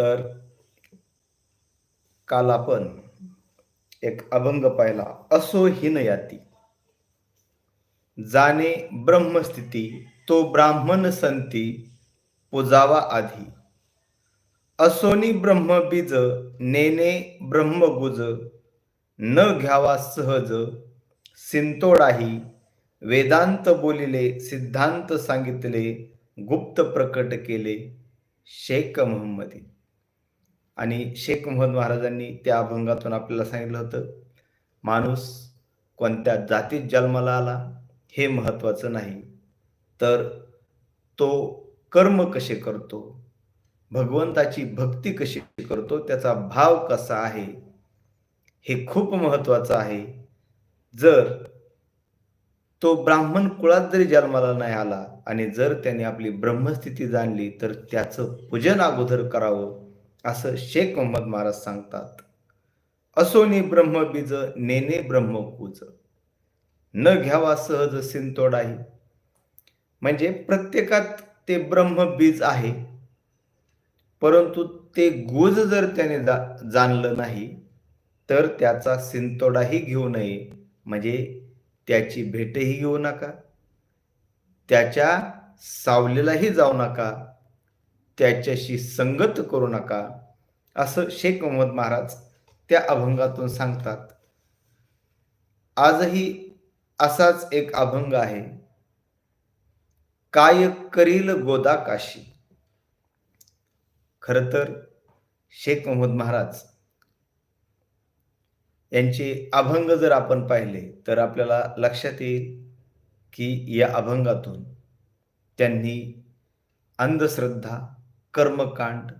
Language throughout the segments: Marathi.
तर काल आपण एक अभंग पाहिला असो हिन याती जाणे ब्रह्मस्थिती तो ब्राह्मण संती पुजावा आधी. असोनी ब्रह्मबीज नेने ब्रह्मगुज न घ्यावा सहज सिंतोडाही. वेदांत बोलिले सिद्धांत सांगितले गुप्त प्रकट केले शेख मोहम्मदी. आणि शेख मोहम्मद महाराजांनी त्या अभंगातून आपल्याला सांगितलं होतं माणूस कोणत्या जातीत जन्माला आला हे महत्त्वाचं नाही तर तो कर्म कसे करतो भगवंताची भक्ती कशी करतो त्याचा भाव कसा आहे हे खूप महत्त्वाचं आहे. जर तो ब्राह्मण कुळात जरी जन्माला नाही आला आणि जर त्याने आपली ब्रह्मस्थिती जाणली तर त्याचं पूजन अगोदर करावं असं शेख मोहम्मद महाराज सांगतात. असोनी ब्रह्मबीज नेने ब्रह्मपूज. न घ्यावा सहज सिंतोडाही. म्हणजे प्रत्येकात ते ब्रह्मबीज आहे. परंतु ते गुज जर त्याने जा जाणलं नाही तर त्याचा सिंतोडाही घेऊ नये. म्हणजे त्याची भेटही घेऊ नका. त्याच्या सावलीलाही जाऊ नका. त्याच्याशी संगत करू नका असं शेख मोहम्मद महाराज त्या अभंगातून सांगतात. आजही असाच एक अभंग आहे. काय करील गोदा काशी खर तर शेख मोहम्मद महाराज यांचे अभंग जर आपण पाहिले तर आपल्याला लक्षात येईल की या अभंगातून त्यांनी अंधश्रद्धा कर्मकांड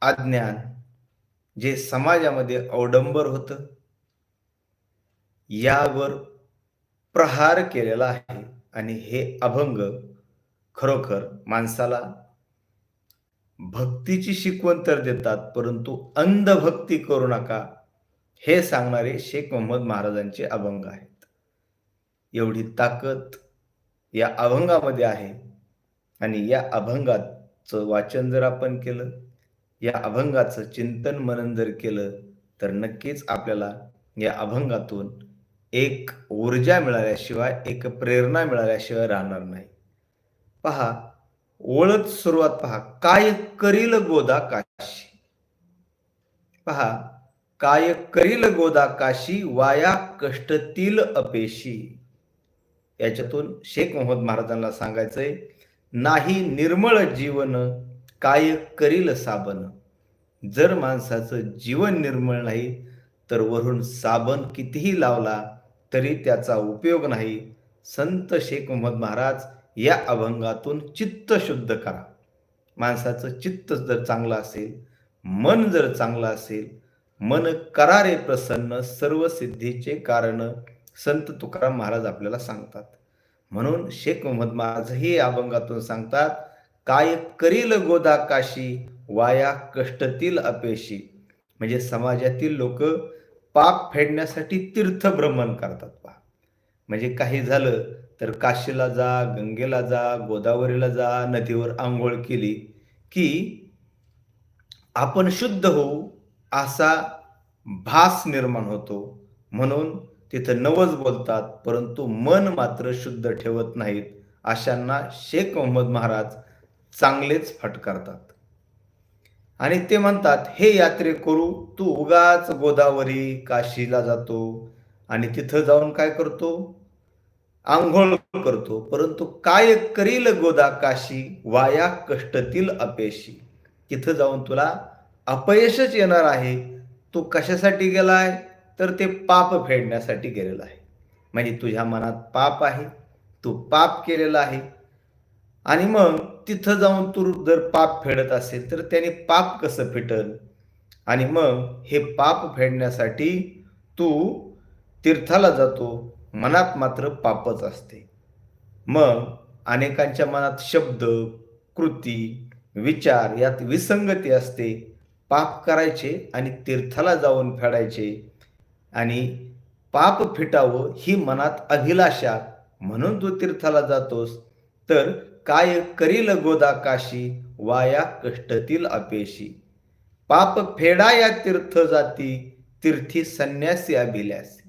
अज्ञान जे समाजामध्ये अवडंबर होतं यावर प्रहार केलेला आहे आणि हे अभंग खरोखर माणसाला भक्तीची शिकवण तर देतात परंतु अंधभक्ती करू नका हे सांगणारे शेख मोहम्मद महाराजांचे अभंग आहेत. एवढी ताकद या अभंगामध्ये आहे आणि या अभंगात वाचन जर आपण केलं या अभंगाचं चिंतन मनन जर केलं तर नक्कीच आपल्याला या अभंगातून एक ऊर्जा मिळाल्याशिवाय एक प्रेरणा मिळाल्याशिवाय राहणार नाही. पहा ओळख सुरुवात पहा काय करील गोदा काशी? पहा काय करील गोदा काशी वाया कष्टतील अपेशी? याच्यातून शेख मोहम्मद महाराजांना सांगायचंय नाही निर्मळ जीवन काय करील साबण? जर माणसाचं जीवन निर्मळ नाही तर वरून साबण कितीही लावला तरी त्याचा उपयोग नाही. संत शेख मोहम्मद महाराज या अभंगातून चित्त शुद्ध करा. माणसाचं चित्त जर चांगलं असेल मन जर चांगलं असेल मन करारे प्रसन्न सर्व सिद्धीचे कारण संत तुकाराम महाराज आपल्याला सांगतात. म्हणून शेख मोहम्मद माझही अभंगातून सांगतात काय करील गोदा काशी वाया कष्टतील अपेशी. म्हणजे समाजातील लोक पाप फेडण्यासाठी तीर्थ भ्रमण करतात पहा. म्हणजे काही झालं तर काशीला जा गंगेला जा गोदावरीला जा नदीवर आंघोळ केली की आपण शुद्ध होऊ असा भास निर्माण होतो. म्हणून तिथं नवज बोलतात परंतु मन मात्र शुद्ध ठेवत नाहीत अशांना शेख मोहम्मद महाराज चांगलेच फटकारतात आणि ते म्हणतात हे यात्रे करू तू उगाच गोदावरी काशीला जातो आणि तिथं जाऊन काय करतो? आंघोळ करतो परंतु काय करील गोदा काशी? वाया कष्टतील अपयशी तिथं जाऊन तुला अपयशच येणार आहे. तू कशासाठी गेलाय? तर ते पाप फेडण्यासाठी गेलेला आहे. म्हणजे तुझ्या मनात पाप आहे तू पाप केलेला आहे. आणि मग तिथं जाऊन तू जर पाप फेडत असेल तर त्याने पाप कसं फेटल? आणि मग हे पाप फेडण्यासाठी तू तीर्थाला जातो मनात मात्र पापच असते. मग अनेकांच्या मनात शब्द कृती विचार यात विसंगती असते. पाप करायचे आणि तीर्थाला जाऊन फेडायचे. आणि पाप फिटावं ही मनात अभिलाषा म्हणून तू तीर्थाला जातोस तर काय करील गोदा काशी वाया कष्टतील अपेशी. पाप फेडा या तीर्थ जाती तीर्थी संन्यासी अभिल्यासी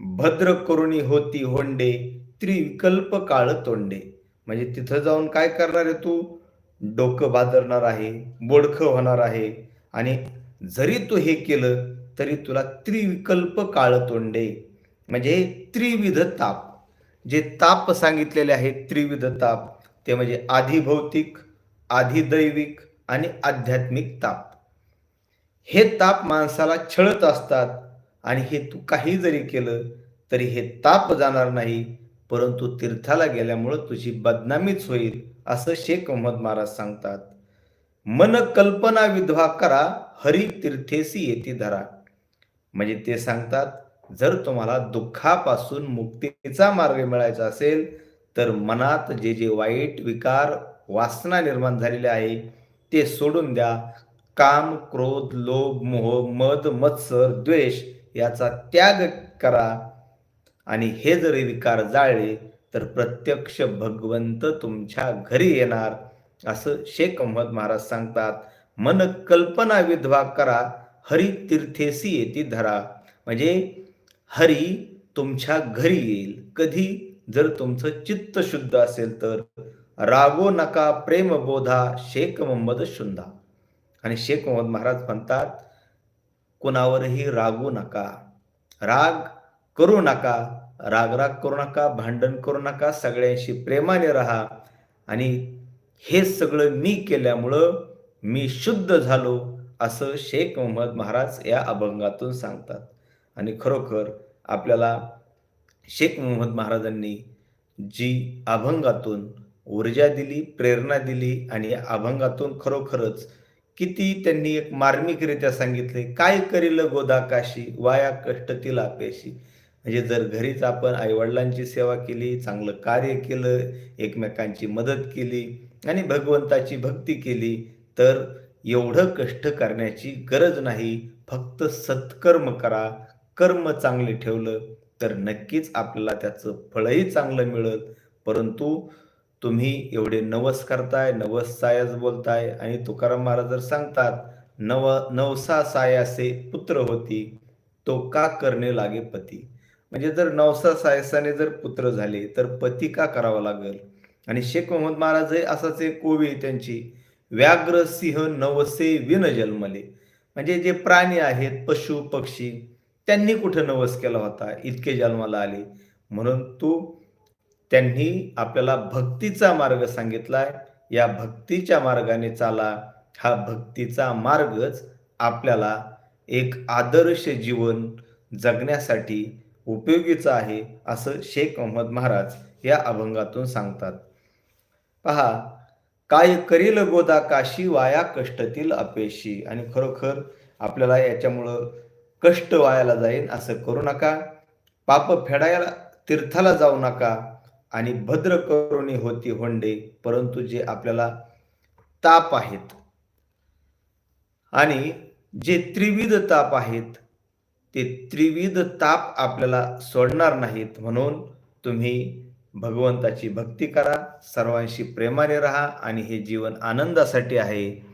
भद्र करुणी होती होंडे त्रिविकल्प काळ तोंडे. म्हणजे तिथं जाऊन काय करणार आहे तू? डोकं बादरणार आहे बोडखं होणार आहे. आणि जरी तू हे केलं तरी तुला त्रिविकल्प काळ तोंडे म्हणजे त्रिविध ताप. जे ताप सांगितलेले आहेत त्रिविध ताप ते म्हणजे आधीभौतिक आधी दैविक आणि आध्यात्मिक ताप. हे ताप माणसाला छळत असतात आणि हे तू काही जरी केलं तरी हे ताप जाणार नाही परंतु तीर्थाला गेल्यामुळं तुझी बदनामीच होईल असं शेख मोहम्मद महाराज सांगतात. मन कल्पना विधवा करा हरी तीर्थेसी येती धरा. म्हणजे ते सांगतात जर तुम्हाला दुःखापासून मुक्तीचा मार्ग मिळायचा असेल तर मनात जे जे वाईट विकार वासना निर्माण झालेले आहे ते सोडून द्या. काम क्रोध लोभ मोह मद मत्सर द्वेष याचा त्याग करा. आणि हे जरी विकार जाळले तर प्रत्यक्ष भगवंत तुमच्या घरी येणार असं शेख अहमद महाराज सांगतात. मन कल्पना विधवा करा. हरी तीर्थेसी येती धरा. म्हणजे हरी तुमच्या घरी येईल. कधी? जर तुमचं चित्त शुद्ध असेल तर. रागो नका प्रेम बोधा शेख मोहम्मद शुंदा. आणि शेख मोहम्मद महाराज म्हणतात कुणावरही रागू नका. राग करू नका. राग राग करू नका भांडण करू नका सगळ्यांशी प्रेमाने राहा. आणि हे सगळं मी केल्यामुळं मी शुद्ध झालो. असं शेख मोहम्मद महाराज या अभंगातून सांगतात. आणि खरोखर आपल्याला शेख मोहम्मद महाराजांनी जी अभंगातून ऊर्जा दिली प्रेरणा दिली आणि या अभंगातून खरोखरच किती त्यांनी एक मार्मिकरित्या सांगितले काय करील गोदाकाशी वाया कष्टतील अपेशी म्हणजे जर घरीच आपण आईवडिलांची सेवा केली चांगलं कार्य केलं एकमेकांची मदत केली आणि भगवंताची भक्ती केली तर एवढं कष्ट करण्याची गरज नाही. फक्त सत्कर्म करा. कर्म चांगले ठेवलं तर नक्कीच आपल्याला त्याचं फळही चांगलं मिळत परंतु तुम्ही एवढे नवस करताय नवस सायाच बोलताय आणि तुकाराम महाराज जर सांगतात नव नवसा सायासे पुत्र होती तो का करणे लागे पती? म्हणजे जर नवसा सायसाने जर पुत्र झाले तर पती का करावा लागेल? आणि शेख मोहम्मद महाराज असाच एक कोवी त्यांची. व्याघ्र सिंह नवसे विन जन्मले म्हणजे जे प्राणी आहेत पशु पक्षी त्यांनी कुठं नवस केला होता? इतके जन्माला आले. म्हणून तो त्यांनी आपल्याला भक्तीचा मार्ग सांगितलाय. या भक्तीच्या मार्गाने चाला. हा भक्तीचा मार्गच आपल्याला एक आदर्श जीवन जगण्यासाठी उपयोगीचा आहे असं शेख मोहम्मद महाराज या अभंगातून सांगतात. पहा काय करील गोदा काशी वाया कष्टतील अपेशी? आणि खरोखर आपल्याला याच्यामुळं कष्ट वायाला जाईल असं करू नका. पाप फेडायला तीर्थाला जाऊ नका. आणि भद्र करुणी होती होंडे परंतु जे आपल्याला ताप आहेत आणि जे त्रिविध ताप आहेत ते त्रिविध ताप आपल्याला सोडणार नाहीत. म्हणून तुम्ही भगवंताची भक्ती करा सर्वांशी प्रेमाने राहा आणि हे जीवन आनंदासाठी आहे.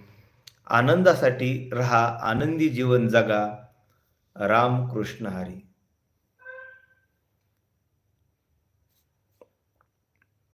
आनंदासाठी राहा आनंदी जीवन जगा. राम कृष्ण हरी.